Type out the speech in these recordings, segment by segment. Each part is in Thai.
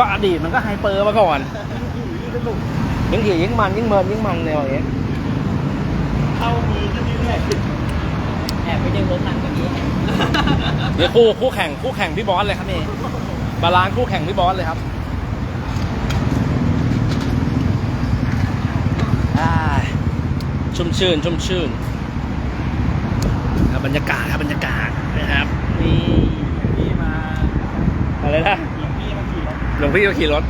ก็อดีตมันก็ไฮเปอร์มาก่อนยิ่งขี่ยิ่งมันยิ่งเมินยิ่งมันแนวอย่างเงี้ยเข้ามีขึ้นเรื่อยแอบไปดึงรถหนักเมื่อกี้นี่คู่คู่แข่งคู่แข่งพี่บอสเลยครับนี่บาลานซ์คู่แข่งพี่บอสเลยครับอ่าชุ่มชื่นชุ่มชื่นครับบรรยากาศครับบรรยากาศนะครับนี่ๆพี่มาอะไรนะขี่พี่มาขี่รถ หลวงพี่ก็ขี่รถ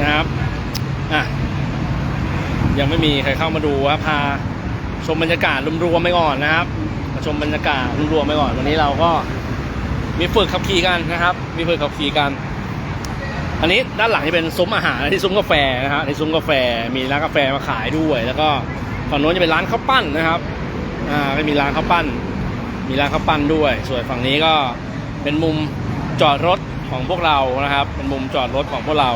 นะครับ อะ ยังไม่มีใครเข้ามาดูว่าพาชมบรรยากาศรวมๆไปก่อนนะครับมาชมบรรยากาศรวมๆไปก่อนวันนี้เราก็มีฝึกขับขี่กันนะครับ มีฝึกขับขี่กัน อันนี้ด้านหลังจะเป็นซุ้มอาหารที่ซุ้มกาแฟนะฮะในซุ้มกาแฟมีร้านกาแฟมาขายด้วย แล้วก็ฝั่งโน้นจะเป็นร้านข้าวปั้นนะครับอ่าก็มีร้านข้าวปั้น มีร้านข้าวปั้นด้วย ส่วนฝั่งนี้ก็เป็นมุมจอดรถของพวกเรานะครับ เป็นมุมจอดรถของพวกเรา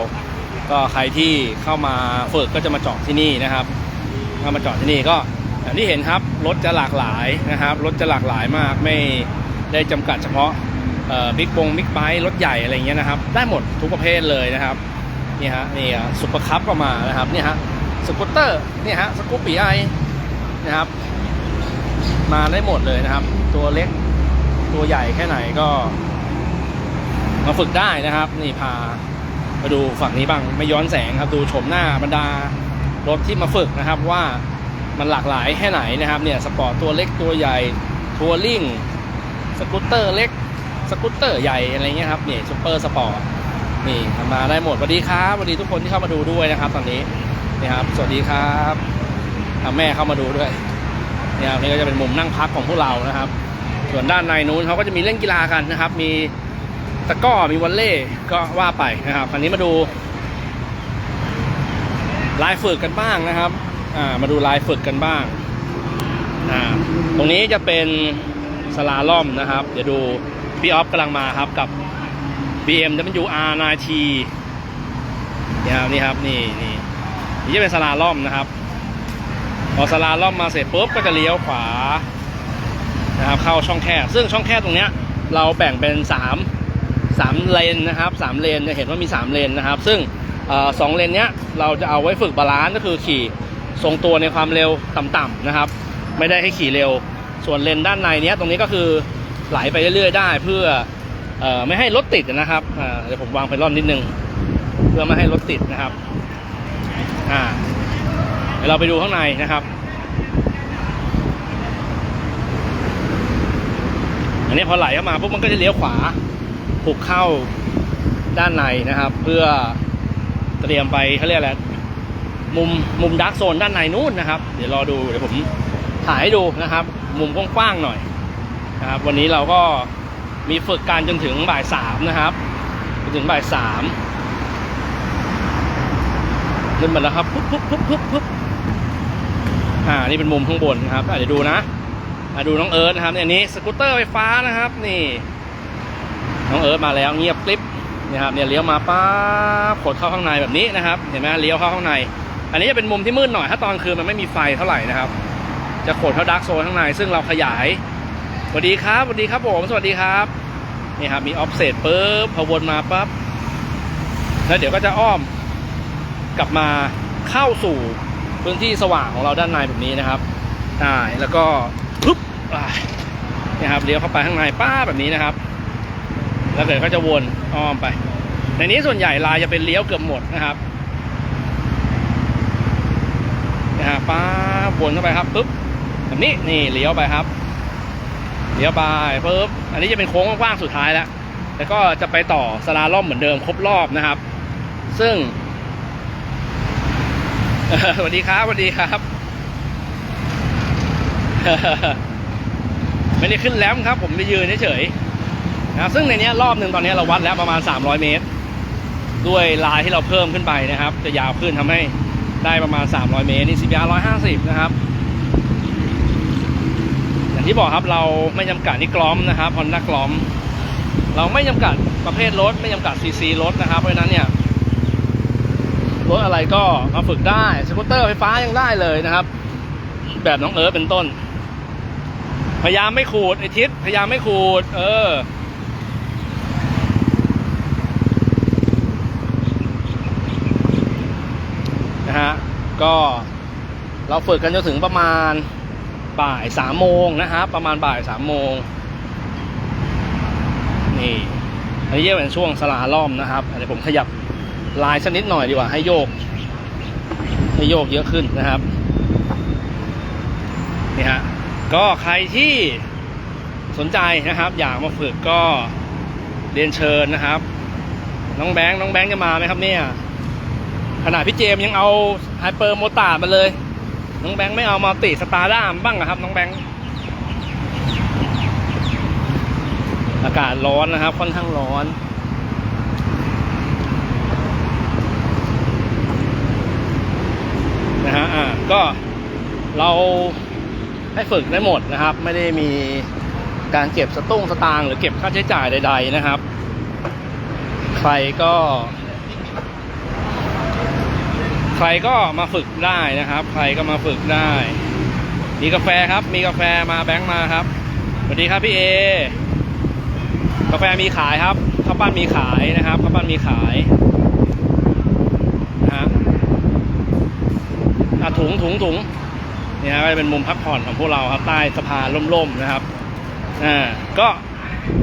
ก็ใครที่เข้ามาฝึกก็จะมาจอดที่นี่นะครับเข้ามาจอดที่นี่ก็อย่างที่เห็นครับรถจะหลากหลายนะครับรถจะหลากหลายมากไม่ได้จำกัดเฉพาะ บิ๊กบงบิ๊กไบค์รถใหญ่อะไรเงี้ยนะครับ ได้หมดทุกประเภทเลยนะครับนี่ฮะนี่ซุปเปคัพก็มานะครับนี่ฮะสกูตเตอร์นี่ฮะสกูปปี้ไอนะครับ มาได้หมดเลยนะครับ ตัวเล็กตัวใหญ่แค่ไหนก็ มาฝึกได้นะครับ นี่พามาดูฝั่งนี้บ้างไม่ย้อนแสงครับ ดูชมหน้าบรรดารถที่มาฝึกนะครับว่ามันหลากหลายแค่ไหนนะครับ เนี่ยสปอร์ตตัวเล็กตัวใหญ่ทัวริงสกูตเตอร์เล็ก สกูตเตอร์ใหญ่อะไรเงี้ยครับนี่ซูเปอร์สปอร์ตนี่ทำมาได้หมดสวัสดีครับสวัสดีทุกคนที่เข้ามาดูด้วยนะครับ ตอนนี้นี่ครับ สวัสดีครับทำแม่เข้ามาดูด้วยนี่ครับนี่ก็จะเป็นมุมนั่งพักของพวกเรานะครับ ส่วนด้านในนู้นเขาก็จะมีเล่นกีฬากันนะครับ มีตะก้อมีวอลเล่ก็ว่าไปนะครับคราวนี้มาดูลายฝึกกันบ้างนะครับอ่ามาดูลายฝึกกันบ้างอ่าตรงนี้จะเป็นสลาล่อมนะครับ เดี๋ยวดู พี่ออฟกำลังมาครับกับ BMW R9T นี่ครับนี่ครับนี่นี่นี่จะเป็นสลาล่อมนะครับพอสลาล่อมมาเสร็จปุ๊บก็จะเลี้ยวขวานะครับเข้าช่องแคบซึ่งช่องแคบตรงเนี้ยเราแบ่งเป็น3 3เลนนะครับ3เลนจะเห็นว่ามี 3 เลนนะครับ ซึ่งออสองเลนเนี้ยเราจะเอาไว้ฝึกบาลานซ์ก็คือขี่ทรงตัวในความเร็วต่ำๆนะครับ ไม่ได้ให้ขี่เร็ว ส่วนเลนด้านในเนี้ยตรงนี้ก็คือ ไหลไปเรื่อยๆได้เพื่ออไม่ให้รถติดนะครับเดี๋ยวผมวางไพลอนนิดนึง เพื่อไม่ให้รถติดนะครับอ่าเดี๋ยวเราไปดูข้างในนะครับ อันนี้พอไหลเข้ามาปุ๊บมันก็จะเลี้ยวขวาผูกเข้าด้านในนะครับ เพื่อเตรียมไปเขาเรียกอะไรมุมมุมดาร์กโซนด้านในนู้นนะครับ เดี๋ยวรอดูเดี๋ยวผมถ่ายให้ดูนะครับ มุมกว้างๆหน่อย นะครับ วันนี้เราก็มีฝึกการจนถึงบ่ายสามนะครับจนถึงบ่ายสามเริ่มมาแล้วครับปุ๊บปุ๊บปุ๊บปุ๊บปุ๊บอ่า นี่เป็นมุมข้างบนนะครับอะเดี๋ยวดูนะอะดูน้องเอิร์ธนะครับอันนี้สกูตเตอร์ไฟฟ้านะครับ นี่ น้องเอิร์ธมาแล้วเงียบกริบนะครับเนี่ยเลี้ยวมาป้าบกดเข้าข้างในแบบนี้นะครับ เห็นไหมเลี้ยวเข้าข้างใน อันนี้จะเป็นมุมที่มืดหน่อยถ้าตอนคืนมันไม่มีไฟเท่าไหร่นะครับ จะขดเข้าดาร์กโซนข้างในซึ่งเราขยาย วัสดีครับสวัสดีครับผมสวัสดีครับนี่ครับมีออฟเซตปุ๊บพอวนมาปั๊บแล้วเดี๋ยวก็จะอ้อม กลับมาเข้าสู่พื้นที่สว่างของเราด้านในแบบนี้นะครับได้แล้วก็ปุ๊บนี่ครับเลี้ยวเข้าไปข้างในป้าแบบนี้นะครับ แล้วเดี๋ยวก็จะวนอ้อมไป ในนี้ส่วนใหญ่ลายจะเป็นเลี้ยวเกือบหมดนะครับนะฮะป้าวนเข้าไปครับปุ๊บแบบนี้นี่เลี้ยวไปครับ เลี้ยวไปปุ๊บอันนี้จะเป็นโค้งกว้างสุดท้ายแล้ว แล้วก็จะไปต่อสลาล่อมเหมือนเดิมครบรอบนะครับ ซึ่งสวัสดีครับสวัสดีครับ ไม่ได้ขึ้นแลมครับ ผมไปยืนเฉยๆนะซึ่งในนี้รอบหนึ่งตอนนี้เราวัดแล้วประมาณ 300 เมตร ด้วยลายที่เราเพิ่มขึ้นไปนะครับ จะยาวขึ้นทำให้ได้ประมาณ 300 เมตร นี่ CBR 150 นะครับ อย่างที่บอกครับเราไม่จำกัดนี่กล้อมนะครับฮอนด้ากล้อม เราไม่จำกัดประเภทรถ ไม่จำกัดซีซีรถนะครับ เพราะฉะนั้นเนี่ยรถอะไรก็มาฝึกได้สกูตเตอร์ไฟฟ้ายังได้เลยนะครับ แบบน้องเอิร์ธเป็นต้น พยายามไม่ขูดไอทิศพยายามไม่ขูด เออนะฮะก็เราฝึกกันจนถึงประมาณ บ่ายสามโมงนะครับประมาณบ่ายสามโมงนี่อันนี้จะเป็นช่วงสลาล่อมนะครับเดี๋ยวผมขยับลายสักนิดหน่อยดีกว่าให้โยก ให้โยกเยอะขึ้นนะครับนี่ฮะก็ใครที่สนใจนะครับ อยากมาฝึกก็เรียนเชิญนะครับ น้องแบงค์น้องแบงค์จะมาไหมครับเนี่ยขนาดพี่เจมยังเอาไฮเปอร์โมตาร์มาเลย น้องแบงค์ไม่เอามาติสตาร์ด้ามบ้างนะครับ น้องแบงค์อากาศร้อนนะครับ ค่อนข้างร้อน นะฮะอ่าก็เราให้ฝึกได้หมดนะครับ ไม่ได้มีการเก็บสตุ้งสตางค์หรือเก็บค่าใช้จ่ายใด ๆนะครับ ใครก็ ใครก็มาฝึกได้นะครับ ใครก็มาฝึกได้ มีกาแฟครับ มีกาแฟมาแบงค์มาครับสวัสดีครับพี่เอกาแฟมีขายครับข้าวปั้นมีขายนะครับข้าวปั้นมีขายนะฮะถุงถุงถุงเนี่ยฮะก็จะเป็นมุมพักผ่อนของพวกเราครับ ใต้สะพานร่มๆนะครับอ่าก็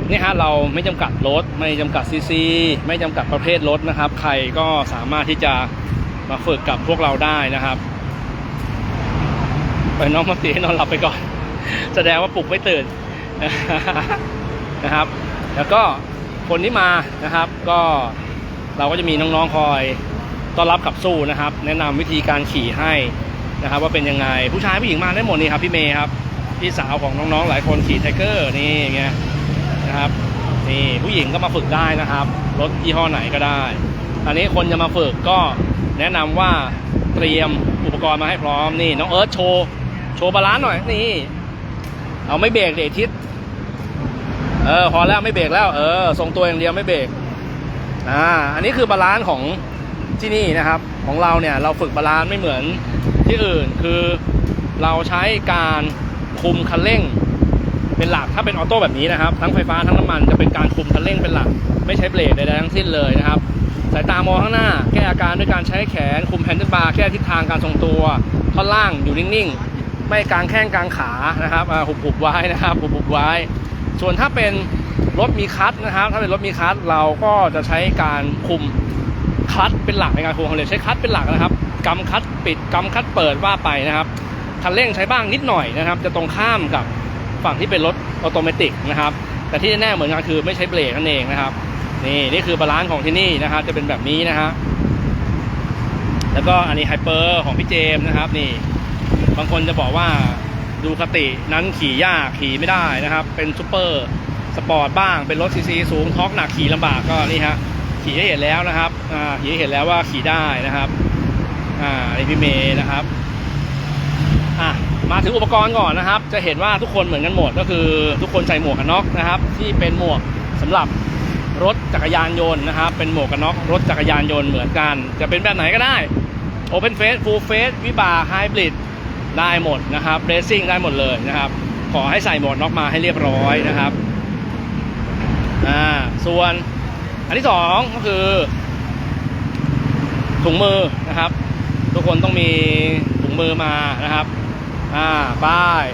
นี่ฮะเราไม่จำกัดรถ ไม่จำกัดซีซี ไม่จำกัดประเภทรถนะครับ ใครก็สามารถที่จะ มาฝึกกับพวกเราได้นะครับไปน้องมาตีให้นอนหลับไปก่อน แสดงว่าปลุกไม่ตื่นนะครับ แล้วก็คนที่มานะครับ ก็เราก็จะมีน้องๆคอยต้อนรับขับสู้นะครับ แนะนำวิธีการขี่ให้นะครับ ว่าเป็นยังไงผู้ชายผู้หญิงมาได้หมดนี่ครับพี่เมย์ครับพี่สาวของน้องๆหลายคนขี่ไทเกอร์นี่ไงเงี้ยนะครับนี่ผู้หญิงก็มาฝึกได้นะครับรถยี่ห้อไหนก็ได้ อันนี้คนจะมาฝึกก็แนะนำว่าเตรียมอุปกรณ์มาให้พร้อมนี่น้องเอิร์ธโชว์โชว์บาลานซ์หน่อยนี่เอาไม่เบรกเดทิศเออพอแล้วไม่เบรกแล้วเออทรงตัวอย่างเดียวไม่เบรกอ่าอันนี้คือบาลานซ์ของที่นี่นะครับ ของเราเนี่ยเราฝึกบาลานซ์ไม่เหมือนที่อื่นคือเราใช้การคุมคันเร่งเป็นหลักถ้าเป็นออโต้แบบนี้นะครับ ทั้งไฟฟ้าทั้งน้ำมันจะเป็นการคุมคันเร่งเป็นหลัก ไม่ใช้เบรกใดๆทั้งสิ้นเลยนะครับ สายตามองข้างหน้า แก้อาการด้วยการใช้แขน คุมแฮนด์บาร์แก้ทิศทางการทรงตัว ท่อนล่างอยู่นิ่งๆ ไม่กางแข้งกางขานะครับอ่าหุบไว้นะครับหุบๆไว้ ส่วนถ้าเป็นรถมีคลัตช์นะครับ ถ้าเป็นรถมีคลัตช์เราก็จะใช้การคุมคลัตช์เป็นหลักในการคุมความเร็วใช้คลัตช์เป็นหลักนะครับกำคลัตช์ปิดกำคลัตช์เปิดว่าไปนะครับคันเร่งใช้บ้างนิดหน่อยนะครับ จะตรงข้ามกับฝั่งที่เป็นรถออโตเมติกนะครับแต่ที่แน่เหมือนกันคือไม่ใช้เบรกนั่นเองนะครับ นี่นี่คือบาลานซ์ของที่นี่นะครับ จะเป็นแบบนี้นะฮะแล้วก็อันนี้ไฮเปอร์ของพี่เจมนะครับ นี่ บางคนจะบอกว่าดูคตินั้นขี่ยากขี่ไม่ได้นะครับ เป็นซูเปอร์สปอร์ตบ้างเป็นรถซีซีสูงท็อกหนักขี่ลำบากก็นี่ฮะขี่ให้เห็นแล้วนะครับอ่าขี่ให้เห็นแล้วว่าขี่ได้นะครับอ่านี่พี่เมย์นะครับอะมาถึงอุปกรณ์ก่อนนะครับ จะเห็นว่าทุกคนเหมือนกันหมดก็คือทุกคนใส่หมวกกันน็อกนะครับ ที่เป็นหมวกสำหรับ รถจักรยานยนต์นะครับเป็นหมวกกันน็อกรถจักรยานยนต์เหมือนกัน จะเป็นแบบไหนก็ได้ Open Face Full Face วิบากไฮบริดได้หมดนะครับเรซซิ่งได้หมดเลยนะครับ ขอให้ใส่หมวกน็อกมาให้เรียบร้อยนะครับอ่าส่วนอันที่สองก็คือ ถุงมือนะครับ ทุกคนต้องมีถุงมือมานะครับอ่าป้าย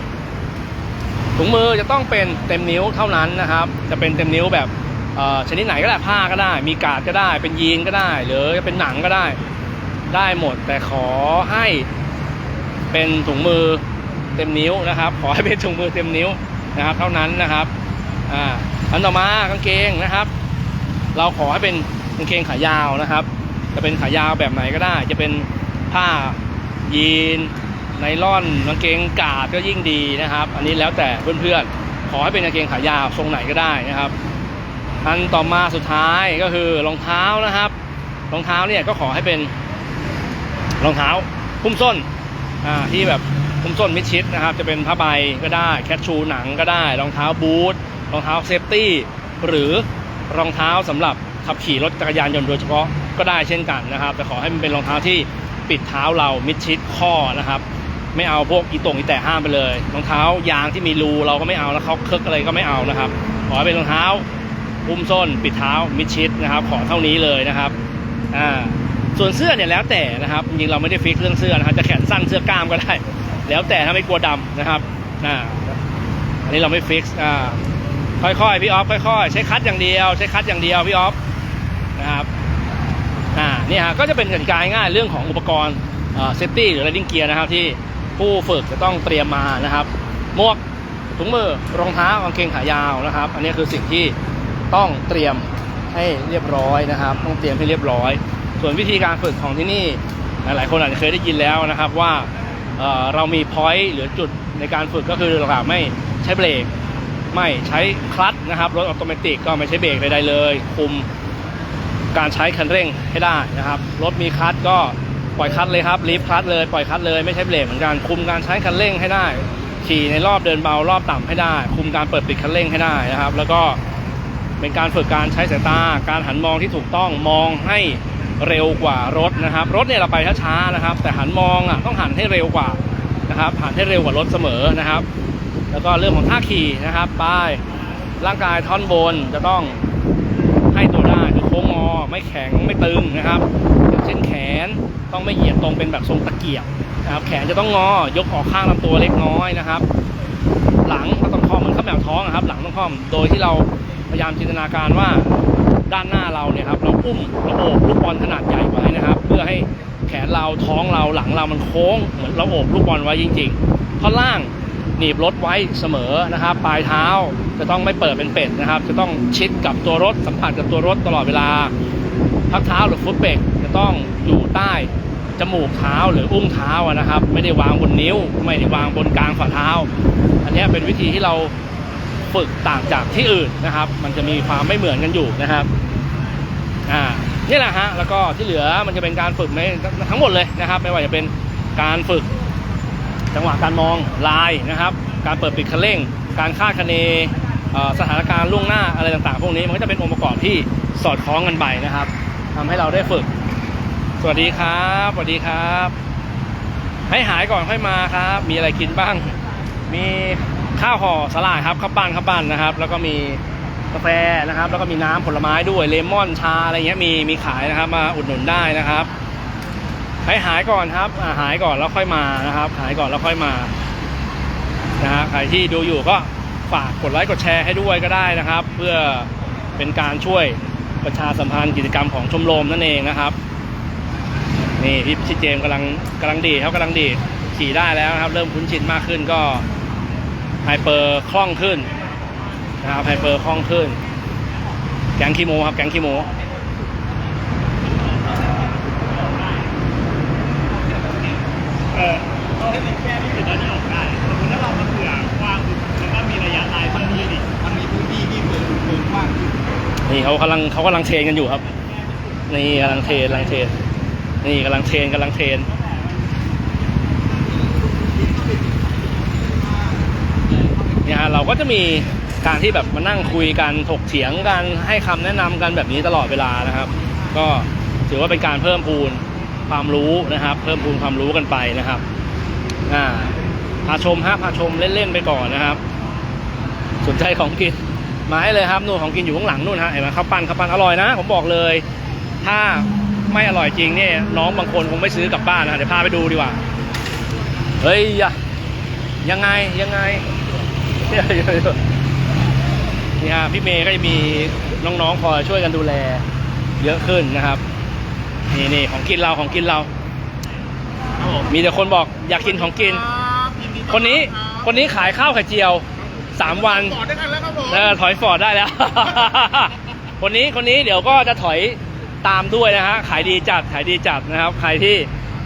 ถุงมือจะต้องเป็นเต็มนิ้วเท่านั้นนะครับ จะเป็นเต็มนิ้วแบบ ชนิดไหนก็ได้ผ้าก็ได้ มีกาดก็ได้ เป็นยีนก็ได้ หรือจะเป็นหนังก็ได้ ได้หมด แต่ขอให้เป็นถุงมือเต็มนิ้วนะครับ ขอให้เป็นถุงมือเต็มนิ้วนะครับ เท่านั้นนะครับอ่าอันต่อมากางเกงนะครับ เราขอให้เป็นกางเกงขายาวนะครับ จะเป็นขายาวแบบไหนก็ได้ จะเป็นผ้ายีนไนล่อนกางเกงกาดก็ยิ่งดีนะครับ อันนี้แล้วแต่เพื่อนๆขอให้เป็นกางเกงขายาวทรงไหนก็ได้นะครับ อันต่อมาสุดท้ายก็คือรองเท้านะครับ รองเท้าเนี่ยก็ขอให้เป็นรองเท้าหุ้มส้นอ่าที่แบบคุ้มส้นมิดชิดนะครับ จะเป็นผ้าใบก็ได้แคชชูหนังก็ได้ รองเท้าบูทรองเท้าเซฟตี้หรือรองเท้าสำหรับขับขี่รถจักรยานยนต์โดยเฉพาะก็ได้เช่นกันนะครับ แต่ขอให้มันเป็นรองเท้าที่ปิดเท้าเรามิดชิดข้อนะครับ ไม่เอาพวกอีตงอีแต่ห้ามไปเลย รองเท้ายางที่มีรูเราก็ไม่เอาแล้วเขาเคิร์กอะไรก็ไม่เอานะครับขอให้เป็นรองเท้า อุ้มส้นปิดเท้ามิดชิดนะครับ ขอเท่านี้เลยนะครับอ่าส่วนเสื้อเนี่ยแล้วแต่นะครับจริงเราไม่ได้ฟิกเรื่องเสื้อนะครับจะแขนสั้นเสื้อกล้ามก็ได้ แล้วแต่ถ้าไม่กลัวดำนะครับอ่าอันนี้เราไม่ฟิกอ่าค่อยๆพี่ออฟค่อยๆ ใช้คัดอย่างเดียว ใช้คัดอย่างเดียวพี่ออฟนะครับอ่านี่ฮะก็จะเป็นกติกาง่ายเรื่องของอุปกรณ์เซฟตี้หรือ riding gear นะครับที่ผู้ฝึกจะต้องเตรียมมานะครับหมวกถุงมือรองเท้ากางเกงขายาวนะครับ อันนี้คือสิ่งที่ ต้องเตรียมให้เรียบร้อยนะครับ ต้องเตรียมให้เรียบร้อย ส่วนวิธีการฝึกของที่นี่หลายๆคนอาจจะเคยได้ยินแล้วนะครับว่าเเรามีพอยต์หรือจุดในการฝึกก็คือเราไม่ใช้เบรกไม่ใช้คลัตช์นะครับรถออโตเมติกก็ไม่ใช้เบรกใดๆเลย คุมการใช้คันเร่งให้ได้นะครับรถมีคลัตช์ก็ปล่อยคลัตช์เลยครับลีฟคลัตช์เลยปล่อยคลัตช์เลยไม่ใช้เบรกเหมือนกันคุมการใช้คันเร่งให้ได้ ขี่ในรอบเดินเบารอบต่ำให้ได้ คุมการเปิดปิดคันเร่งให้ได้นะครับ แล้วก็ เป็นการฝึกการใช้สายตา การหันมองที่ถูกต้องมองให้เร็วกว่ารถนะครับ รถเนี่ยเราไปช้าๆนะครับ แต่หันมองอะต้องหันให้เร็วกว่านะครับหันให้เร็วกว่ารถเสมอนะครับ แล้วก็เรื่องของท่าขี่นะครับป้ายร่างกายท่อนบนจะต้องให้ตัวได้คือโค้งงอไม่แข็งไม่ตึงนะครับอย่างเช่นแขนต้องไม่เหยียดตรงเป็นแบบทรงตะเกียบนะครับ แขนจะต้องงอยกออกข้างลำตัวเล็กน้อยนะครับ หลังก็ต้องคอมเหมือนข้าแมวท้องอะครับ หลังต้องคอมโดยที่เรา พยายามจินตนาการว่าด้านหน้าเราเนี่ยครับเราอุ้มเราโอบลูกบอลขนาดใหญ่ไว้นะครับ เพื่อให้แขนเราท้องเราหลังเรามันโค้งเหมือนเราโอบลูกบอลไว้จริงๆท่อนล่างหนีบรถไว้เสมอนะครับ ปลายเท้าจะต้องไม่เปิดเป็นเป็ดนะครับ จะต้องชิดกับตัวรถสัมผัสกับตัวรถตลอดเวลาพักเท้าหรือฟุตเบรกจะต้องอยู่ใต้จมูกเท้าหรืออุ้งเท้านะครับ ไม่ได้วางบนนิ้ว ไม่ได้วางบนกลางฝ่าเท้า อันนี้เป็นวิธีที่เรา ฝึกต่างจากที่อื่นนะครับ มันจะมีความไม่เหมือนกันอยู่นะครับอ่านี่แหละฮะแล้วก็ที่เหลือมันจะเป็นการฝึกในทั้งหมดเลยนะครับ ไม่ว่าจะเป็นการฝึกจังหวะการมองลายนะครับ การเปิดปิดคันเร่ง การคาดคะเนสถานการณ์ล่วงหน้าอะไรต่างๆ พวกนี้มันก็จะเป็นองค์ประกอบที่สอดคล้องกันไปนะครับทำให้เราได้ฝึก สวัสดีครับสวัสดีครับ ให้หายก่อนค่อยมาครับ มีอะไรกินบ้าง มี ข้าวห่อสลายครับข้าวปั้นข้าวปั้นนะครับ แล้วก็มีกาแฟนะครับ แล้วก็มีน้ำผลไม้ด้วยเลมอนชาอะไรเงี้ยมีมีขายนะครับมาอุดหนุนได้นะครับให้หายก่อนครับอ่าหายก่อนแล้วค่อยมานะครับ หายก่อนแล้วค่อยมานะฮะใครที่ดูอยู่ก็ฝากกดไลค์กดแชร์ให้ด้วยก็ได้นะครับ เพื่อเป็นการช่วยประชาสัมพันธ์กิจกรรมของชมรมนั่นเองนะครับนี่พี่ชิเจมกำลังกำลังดีเขากำลังดีขี่ได้แล้วนะครับ เริ่มคุ้นชินมากขึ้นก็ ไฮเปอร์คล่องขึ้นนะครับไฮเปอร์คล่องขึ้น แกงคีโมครับ แกงคีโมเออต้องให้ติดแค่ที่จุดนั้นออกได้สมมติถ้าเรามาเผื่อกว้างแล้วก็มีระยะลายมันมีดิมันมีพื้นที่ที่เปิดเปิดกว้างขึ้นนี่เขากำลังเขากำลังเทรนกันอยู่ครับ นี่กำลังเทรนกำลังเทรนนี่กำลังเทรนกำลังเทรนเนี่ยฮะเราก็ จะมีการที่แบบมานั่งคุยกันถกเถียงกันให้คำแนะนำกันแบบนี้ตลอดเวลานะครับ ก็ถือว่าเป็นการเพิ่มพูนความรู้นะครับ เพิ่มพูนความรู้กันไปนะครับอ่าพาชมฮะพาชมเล่นๆไปก่อนนะครับ สนใจของกินมาให้เลยครับนู่นของกินอยู่ข้างหลังนู่นฮะเห็นไหมข้าวปั้นข้าวปั้นอร่อยนะ ผมบอกเลย ถ้าไม่อร่อยจริงเนี่ยน้องบางคนคงไม่ซื้อกลับบ้านนะเดี๋ยวพาไปดูดีกว่าเฮ้ยยังไงยังไง นี่ฮะพี่เมย์ก็จะมีน้องๆคอยช่วยกันดูแล เยอะขึ้นนะครับ นี่นี่ของกินเราของกินเรา มีแต่คนบอกอยากกินของกิน คนนี้คนนี้ขายข้าวไข่เจียวสามวันต่อได้กันแล้วครับผมเออถอยฟอร์ดได้แล้ว คนนี้คนนี้เดี๋ยวก็จะถอยตามด้วยนะฮะขายดีจัดขายดีจัดนะครับ ใครที่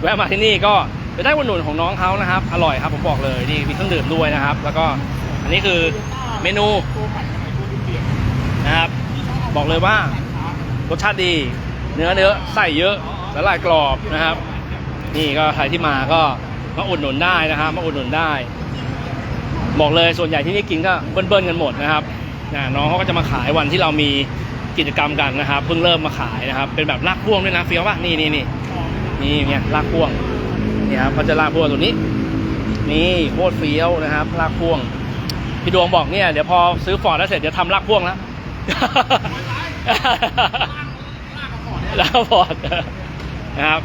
แวะมาที่นี่ก็จะได้วันหนุนของน้องเขานะครับ อร่อยครับผมบอกเลยนี่มีเครื่องดื่มด้วยนะครับ แล้วก็อั นนี้คือเมนูนะครับ บอกเลยว่ารสชาติดี เนื้อเนื้อใส่เยอะสาหร่ายกรอบนะครับ นี่ก็ใครที่มาก็มาอุดหนุนได้นะครับมาอุดหนุนได้ บอกเลยส่วนใหญ่ที่นี่กินก็เบิ้ลๆกันหมดนะครับนะน้องเขาก็จะมาขายวันที่เรามีกิจกรรมกันนะครับ เพิ่งเริ่มมาขายนะครับ เป็นแบบลากพ่วงด้วยนะเฟี้ยวป่ะนี่นี่นี่นี่เนี่ยลากพ่วงนี่ครับเขาจะลากพ่วงตัวนี้ นี่โคตรเฟี้ยวนะครับลากพ่วง พี่ดวงบอกเนี่ยเดี๋ยวพอซื้อฟอร์ดแล้วเสร็จเดี๋ยวทำลากพ่วงแล้วลากฟอร์ดนะครับ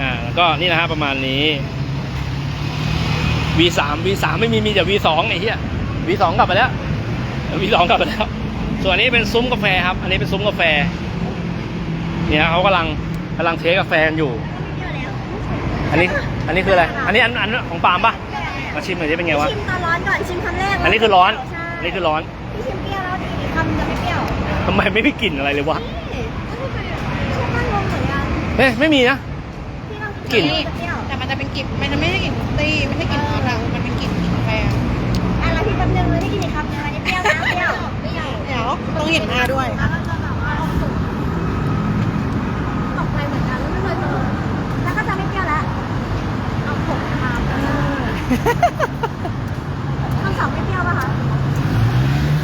อ่าแล้วก็นี่นะครับประมาณนี้ V3 V3 ไม่มีมีแต่ V2 ไอ้เหี้ย V2 กลับไปแล้ว V2 กลับไปแล้ว ส่วนนนี้เป็นซุ้มกาแฟครับ อันนี้เป็นซุ้มกาแฟ เนี่ยเขากำลังกำลังเทกาแฟกันอยู่ อันนี้อันนี้คืออะไร อันนี้อันอันของปาล์มปะ มาชิมหน่อยดิเป็นไงวะ ชิมตอนร้อนก่อนชิมคำแรกอันนี้คือร้อน ใช่อันนี้คือร้อนพี่ชิมเปรี้ยวแล้วอีกคำจะไม่เปรี้ยวทำไมไม่มีกลิ่นอะไรเลยวะนี่ฉันก็งงเหมือนกันเฮ้ยไม่มีนะ พี่ลองกลิ่น จะเปรี้ยวแต่มันจะเป็นกลิ่นมันจะไม่ใช่กลิ่นตีไม่ใช่กลิ่นของเรามันเป็นกลิ่นกาแฟอะแล้วพี่แป๊บนึงเลยพี่กินอีกคำนึงอันนี้เปรี้ยวนะเปรี้ยวเปรี้ยวเดี๋ยวต้องเห็นหน้าด้วยแล้วก็จะแบบว่าเอาสุกตกไปเหมือนกันแล้วไม่เคยเจอแล้วก็จะไม่เปรี้ยวแล้วเอาผงมา คำสองไม่เปรี้ยวป่ะคะ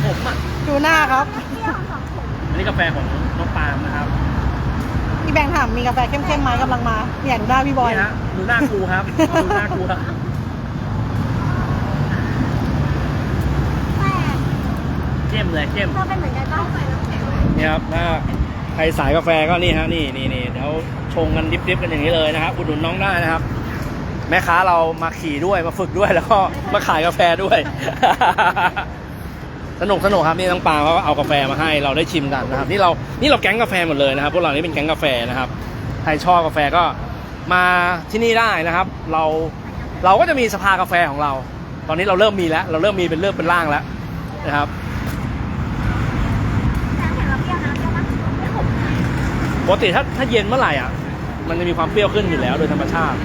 ผมอะดูหน้าครับ ไม่เปรี้ยวคำสองผงอันนี้กาแฟของน้องปาล์มนะครับพี่แบงค์ถามมีกาแฟเข้มๆไหมกำลังมาเนี่ยดูหน้าพี่บอย นี่ฮะดูหน้ากูครับดูหน้ากูครับแต่เข้มเลยเข้มเธอเป็นเหมือนกันป่ะใส่น้ำแข็งไว้นี่ครับถ้าใครสายกาแฟก็นี่ฮะนี่นี่นี่เดี๋ยวชงกันดิบๆกันอย่างนี้เลยนะครับอุดหนุนน้องได้นะครับ แม่ค้าเรามาขี่ด้วยมาฝึกด้วยแล้วก็มาขายกาแฟด้วย สนุกสนุกครับนี่น้องปาเขาก็เอากาแฟมาให้เราได้ชิมกันนะครับ นี่เรานี่เราแก๊งกาแฟหมดเลยนะครับพวกเรานี่เป็นแก๊งกาแฟนะครับใครชอบกาแฟก็มาที่นี่ได้นะครับ เราเราก็จะมีสภากาแฟของเรา ตอนนี้เราเริ่มมีแล้ว เราเริ่มมีเป็นเริ่มเป็นร่างแล้วนะครับปกติถ้าถ้าเย็นเมื่อไหร่อะ มันจะมีความเปรี้ยวขึ้นอยู่แล้วโดยธรรมชาติ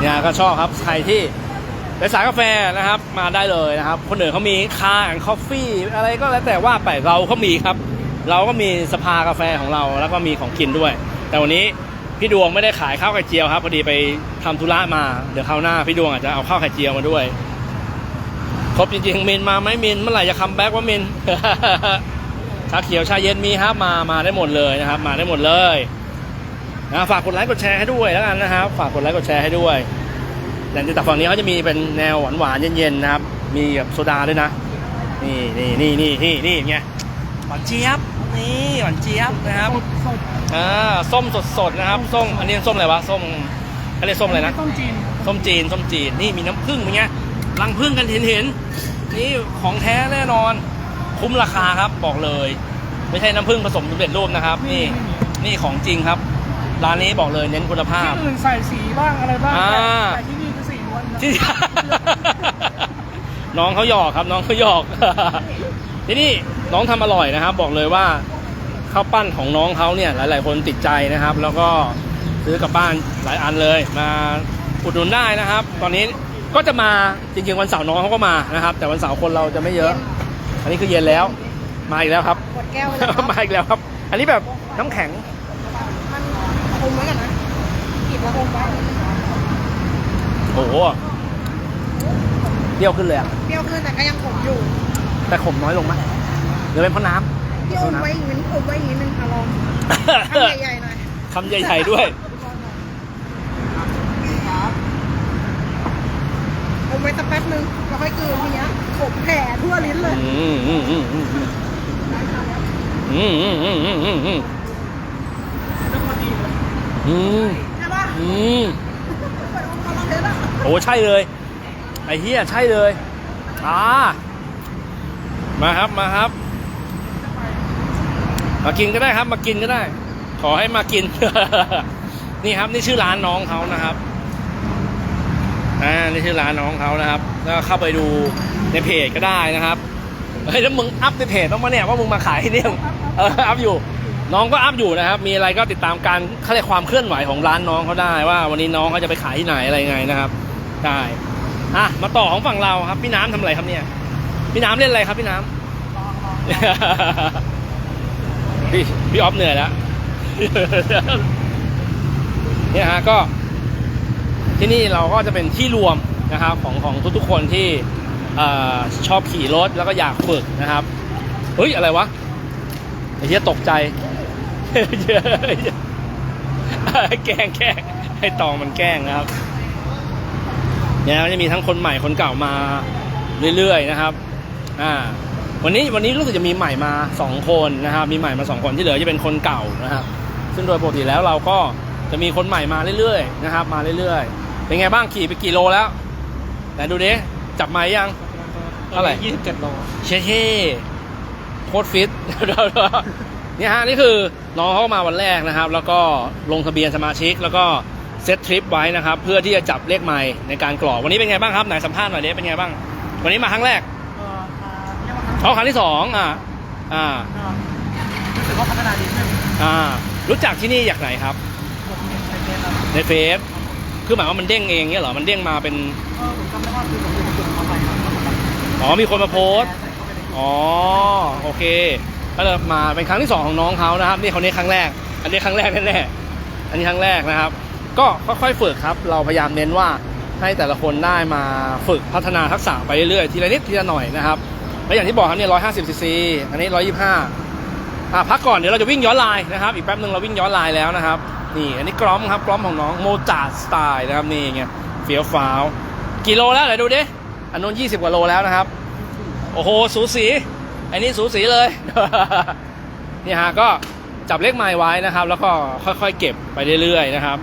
เนี่ยก็ชอบครับใครที่เป็นสายกาแฟนะครับ มาได้เลยนะครับ คนอื่นเขามีคาแอนคอฟฟี่อะไรก็แล้วแต่ว่าไปเราก็มีครับ เราก็มีสภากาแฟของเราแล้วก็มีของกินด้วย แต่วันนี้พี่ดวงไม่ได้ขายข้าวไข่เจียวครับพอดีไปทำธุระมาเดี๋ยวคราวหน้าพี่ดวงอาจจะเอาข้าวไข่เจียวมาด้วยครบจริงๆมินมาไหมมินเมื่อไหร่จะคัมแบ็กว่ามินชาเขียวชาเย็นมีครับมามาได้หมดเลยนะครับ มาได้หมดเลย นะฝากกดไลค์กดแชร์ให้ด้วยแล้วกันนะครับ ฝากกดไลค์กดแชร์ให้ด้วยแต่แต่ฝั่งนี้เขาจะมีเป็นแนวหวานๆเย็นๆนะครับ มีแบบโซดาด้วยนะ นี่นี่นี่นี่นี่นี่ไงหวานเจี๊ยบนี่หวานเจี๊ยบนะครับอ่าส้มสดๆนะครับส้มอันนี้ส้มอะไรวะส้มเขาเรียกส้มอะไรนะต้มจีนส้มจีนส้มจีนนี่มีน้ำผึ้งเป็นไงรังผึ้งกันเห็นเห็นๆนี่ของแท้แน่นอน คุ้มราคาครับบอกเลย ไม่ใช่น้ำผึ้งผสมสำเร็จรูปนะครับ นี่นี่ของจริงครับ ร้านนี้บอกเลยเน้นคุณภาพ ที่อื่นใส่สีบ้างอะไรบ้างอ่า แต่ที่นี่คือสีล้วนนะที่ น้องเขาหยอกครับ น้องเขาหยอก ที่นี่น้องทำอร่อยนะครับ บอกเลยว่าข้าวปั้นของน้องเขาเนี่ย หลาย ๆ คนติดใจนะครับ แล้วก็ซื้อกลับบ้านหลายอันเลย มาอุดหนุนได้นะครับ ตอนนี้ก็จะมาจริง ๆ วันเสาร์น้องเขาก็มานะครับ แต่วันเสาร์คนเราจะไม่เยอะ อันนี้คือเย็นแล้ว มาอีกแล้วครับกดแก้วเลยครับมาอีกแล้วครับ อันนี้แบบน้ำแข็งมันอ มไว้กันนะกินแล้วอมไว้โอ้โหเปรี้ยวขึ้นเลยอะเปรี้ยวขึ้นแต่ก็ยังขมอยู่แต่ขมน้อยลงไหมหรือเป็นเพราะน้ำที่อมไว้อีกนิดอมไว้อีกนิดนึงค่ะลองทำใหญ่ๆหน่อยคำใหญ่ๆด้วยอมไว้สักแป๊บนึงแล้วค่อยกลืนทีเนี้ยขมแผ่ทั่วลิ้นเลยอืมอืมอืมอืมอืมอืมอืมอืมอืม อืมอืมใช่ปะอืมเปิดอมคาราเมลอะโอ้ใช่เลย ไอ้เฮียใช่เลยอ่ามาครับมาครับ มากินก็ได้ครับ มากินก็ได้ ขอให้มากิน นี่ครับนี่ชื่อร้านน้องเขานะครับอ่านี่ชื่อร้านน้องเขานะครับ แล้วเข้าไปดูในเพจก็ได้นะครับเฮ้ยแล้วมึงอัพในเพจต้องมาเนี่ยว่ามึงมาขายที่เนี่ยเอออัพอยู่ น้องก็อัพอยู่นะครับ มีอะไรก็ติดตามการเขาเรียกความเคลื่อนไหวของร้านน้องเขาได้ว่า วันนี้น้องเขาจะไปขายที่ไหนอะไรไงนะครับได้อะมาต่อของฝั่งเราครับ พี่น้ำทำอะไรครับเนี่ย พี่น้ำเล่นอะไรครับพี่น้ำพี่พี่ออฟเหนื่อยแล้วเนี่ยฮะก็ที่นี่เราก็จะเป็นที่รวมนะครับของของทุกๆคนที่อชอบขี่รถแล้วก็อยากฝึกนะครับ เฮ้ย อะไรวะไอ้เหี้ยตกใจ แกล้งแกล้งให้ตองมันแกล้งนะครับเนี่ยมันจะมีทั้งคนใหม่คนเก่ามาเรื่อยๆนะครับ อ่า วันนี้วันนี้รู้สึกจะมีใหม่มาสองคนนะครับ มีใหม่มาสองคนที่เหลือจะเป็นคนเก่านะครับ ซึ่งโดยปกติแล้วเราก็จะมีคนใหม่มาเรื่อยๆนะครับ มาเรื่อยๆ เป็นไงบ้างขี่ไปกี่โลแล้วไหนดูดิจับไม้ยังเท่าไหร่ยี่สิบเจ็ดโลเช่เช่โคตรฟิตเนี่ยฮะนี่คือน้องเขามาวันแรกนะครับ แล้วก็ลงทะเบียนสมาชิก แล้วก็เซตทริปไว้นะครับ เพื่อที่จะจับเลขใหม่ในการกรอกวันนี้เป็นไงบ้างครับไหนสัมภาษณ์หน่อยดิเป็นไงบ้าง วันนี้มาครั้งแรกเอ่อเรียกว่าเขาครั้งที่สองอ่าอ่ารู้สึกว่าพัฒนาดีขึ้นอ่า รู้จักที่นี่จากไหนครับ ผมยังใช้เฟซครับในเฟซคือหมายว่ามันเด้งเองเนี่ยเหรอมันเด้งมาเป็นเออผมจำได้ว่าคือผมอยู่ในกลุ่มเขาไปครับแล้วผมแบบอ๋อมีคนมาโพสต์ใส่เข้าไปในกลุ่มอ๋อโอเค ก็เลยมาเป็นครั้งที่สองของน้องเขานะครับนี่เขานี้ครั้งแรก อันนี้ครั้งแรกแน่ๆอันนี้ครั้งแรกนะครับ ก็ค่อยๆฝึกครับ เราพยายามเน้นว่าให้แต่ละคนได้มาฝึกพัฒนาทักษะไปเรื่อยๆทีละนิดทีละหน่อยนะครับและอย่างที่บอกครับเนี่ยร้อยห้าสิบซีซีอันนี้ร้อยยี่ห้าอะพักก่อนเดี๋ยวเราจะวิ่งย้อนลน์นะครับ อีกแป๊บหนึ่งเราวิ่งย้อนลน์แล้วนะครับ นี่อันนี้กล้อมครับกล้อมของน้องโมจาสไตล์นะครับนี่ไงเฟี้ยวฟ้าวกี่โลแล้วเดี๋ยวดูดิอันนู้นยี่สิบกว่าโลแล้วนะครับ โอ้โห สูสี อันนี้สูสีเลยนี่ฮะก็จับเลขไม้ไว้นะครับ แล้วก็ค่อยๆ เก็บไปเรื่อยๆนะครับ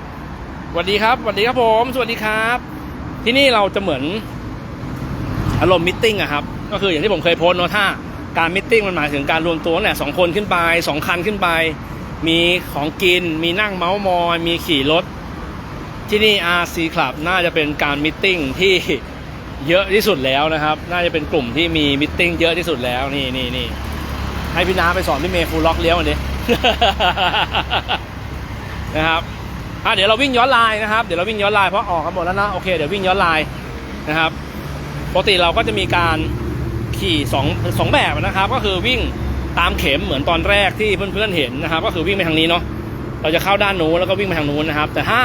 สวัสดีครับสวัสดีครับผม สวัสดีครับ ที่นี่เราจะเหมือนอารมณ์มิทติ้งอะครับ ก็คืออย่างที่ผมเคยโพสเนอะถ้าการมิทติ้งมันหมายถึงการรวมตัวเนี่ยสองคนขึ้นไปสองคันขึ้นไป มีของกิน มีนั่งเมาส์มอยมีขี่รถ ที่นี่ RC Club น่าจะเป็นการมิทติ้งที่ เยอะที่สุดแล้วนะครับ น่าจะเป็นกลุ่มที่มีมิทติ้งเยอะที่สุดแล้วนี่นี่นี่ให้พี่น้าไปสอนพี่เมย์ฟูลล็อกเลี้ยวหน่อยดินะครับอะเดี๋ยวเราวิ่งย้อนไลน์นะครับ เดี๋ยวเราวิ่งย้อนไลน์เพราะออกกันหมดแล้วนะโอเคเดี๋ยววิ่งย้อนไลน์นะครับปกติเราก็จะมีการขี่สองสองแบบนะครับ ก็คือวิ่งตามเข็มเหมือนตอนแรกที่เพื่อนๆเห็นนะครับ ก็คือวิ่งไปทางนี้เนาะเราจะเข้าด้านนู้นแล้วก็วิ่งไปทางนู้นนะครับ แต่ถ้า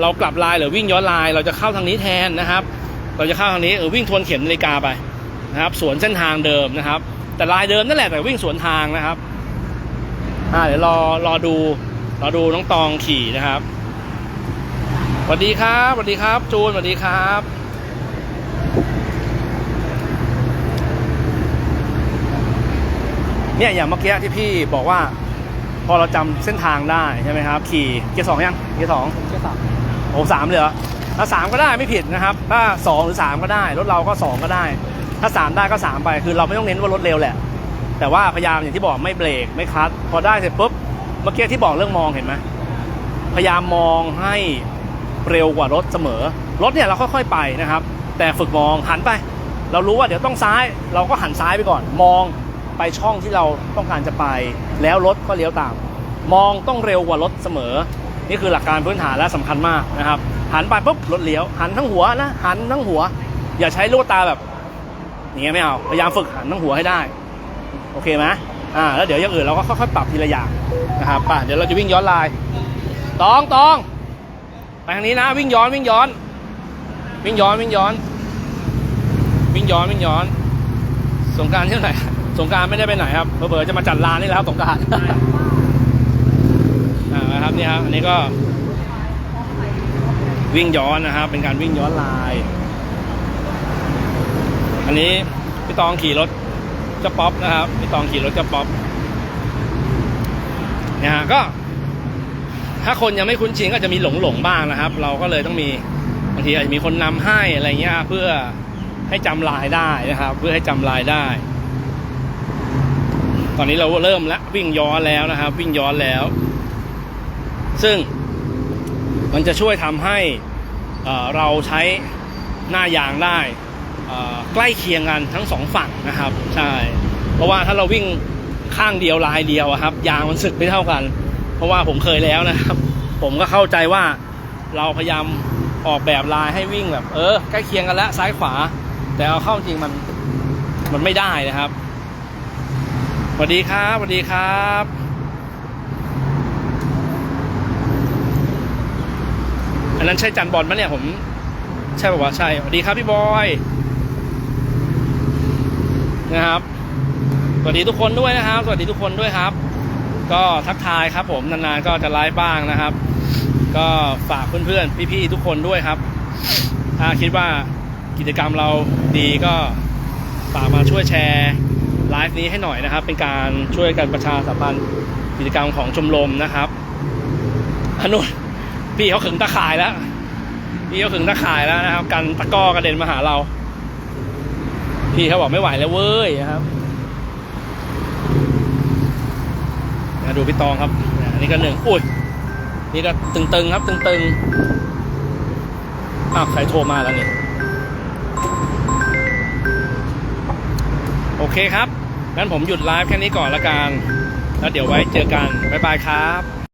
เรากลับไลน์หรือวิ่งย้อนไลน์เราจะเข้าทางนี้แทนนะครับ เราจะเข้าทางนี้เออวิ่งทวนเข็มนาฬิกาไปนะครับสวนเส้นทางเดิมนะครับ แต่ลายเดิมนั่นแหละแต่วิ่งสวนทางนะครับอ่าเดี๋ยวรอรอดูรอดูน้องตองขี่นะครับสวัสดีครับสวัสดีครับ จูนสวัสดีครับเนี่ยอย่างเมื่อกี้ที่พี่บอกว่า พอเราจำเส้นทางได้ใช่ไหมครับ ขี่เกียร์สองยังเกียร์สองเชื่อสามโอ้สามเลยเหรอ ถ้าสามก็ได้ไม่ผิดนะครับถ้าสองหรือสามก็ได้ รถเราก็สองก็ได้ ถ้าสามได้ก็สามไป คือเราไม่ต้องเน้นว่ารถเร็วแหละ แต่ว่าพยายามอย่างที่บอกไม่เบรกไม่คลัตพอได้เสร็จปุ๊บเมื่อกี้ที่บอกเรื่องมองเห็นไหมพยายามมองให้เร็วกว่ารถเสมอ รถเนี่ยเราค่อยๆไปนะครับ แต่ฝึกมองหันไป เรารู้ว่าเดี๋ยวต้องซ้าย เราก็หันซ้ายไปก่อน มองไปช่องที่เราต้องการจะไป แล้วรถก็เลี้ยวตาม มองต้องเร็วกว่ารถเสมอ นี่คือหลักการพื้นฐานและสำคัญมากนะครับ หันไปปุ๊บรถเลี้ยว หันทั้งหัวนะหันทั้งหัว อย่าใช้ลูกตาแบบอย่างเงี้ยไม่เอาพยายามฝึกหันทั้งหัวให้ได้ โอเคไหมอ่าแล้วเดี๋ยวอย่างอื่นเราก็ค่อยๆปรับทีละอย่างนะครับป่ะเดี๋ยวเราจะวิ่งย้อนลายตองตองไปทางนี้นะ วิ่งย้อนวิ่งย้อน วิ่งย้อนวิ่งย้อน วิ่งย้อนวิ่งย้อน สงกรารที่ไหนสงกรารไม่ได้ไปไหนครับเบอร์ๆจะมาจัดลานนี่แหละครับสงกรารอ่านะครับนี่ครับอันนี้ก็ วิ่งย้อนนะครับ เป็นการวิ่งย้อนลาย อันนี้พี่ตองขี่รถเจ้าป๊อปนะครับพี่ตองขี่รถเจ้าป๊อปเนี่ยก็ ถ้าคนยังไม่คุ้นชินก็จะมีหลงหลงๆบ้างนะครับ เราก็เลยต้องมีบางทีอาจจะมีคนนำให้อะไรเงี้ยเพื่อให้จำลายได้นะครับ เพื่อให้จำลายได้ ตอนนี้เราเริ่มแล้ววิ่งย้อนแล้วนะครับ วิ่งย้อนแล้ว ซึ่ง มันจะช่วยทำให้เราใช้หน้ายางได้ใกล้เคียงกันทั้งสองฝั่งนะครับ ใช่ เพราะว่าถ้าเราวิ่งข้างเดียวลายเดียวครับ ยางมันสึกไม่เท่ากัน เพราะว่าผมเคยแล้วนะครับ ผมก็เข้าใจว่าเราพยายามออกแบบลายให้วิ่งแบบ เออใกล้เคียงกันแล้วซ้ายขวา แต่เอาเข้าจริงมันมันไม่ได้นะครับสวัสดีครับสวัสดีครับ อันนั้นใช่จันบอลไหมเนี่ยผม ใช่ป่าวะใช่สวัสดีครับพี่บอยนะครับสวัสดีทุกคนด้วยนะครับ สวัสดีทุกคนด้วยครับ ก็ทักทายครับ ผมนานๆก็จะไลฟ์บ้างนะครับ ก็ฝากเพื่อนๆพี่ๆทุกคนด้วยครับ ถ้าคิดว่ากิจกรรมเราดีก็ฝากมาช่วยแชร์ไลฟ์นี้ให้หน่อยนะครับ เป็นการช่วยกันประชาสัมพันธ์กิจกรรมของชมรมนะครับอนนู้น พี่เขาขึงตะข่ายแล้วพี่เขาขึงตะข่ายแล้วนะครับ กันตะก้อกระเด็นมาหาเรา พี่เขาบอกไม่ไหวแล้วเว้ยนะครับมาดูพี่ตองครับอันนี้ก็หนึ่งอุ้ยนี่ก็ตึงๆครับตึงๆอ้าวใครโทรมาแล้วนี่โอเคครับงั้นผมหยุดไลฟ์แค่นี้ก่อนละกัน แล้วเดี๋ยวไว้เจอกัน บ๊ายบายครับ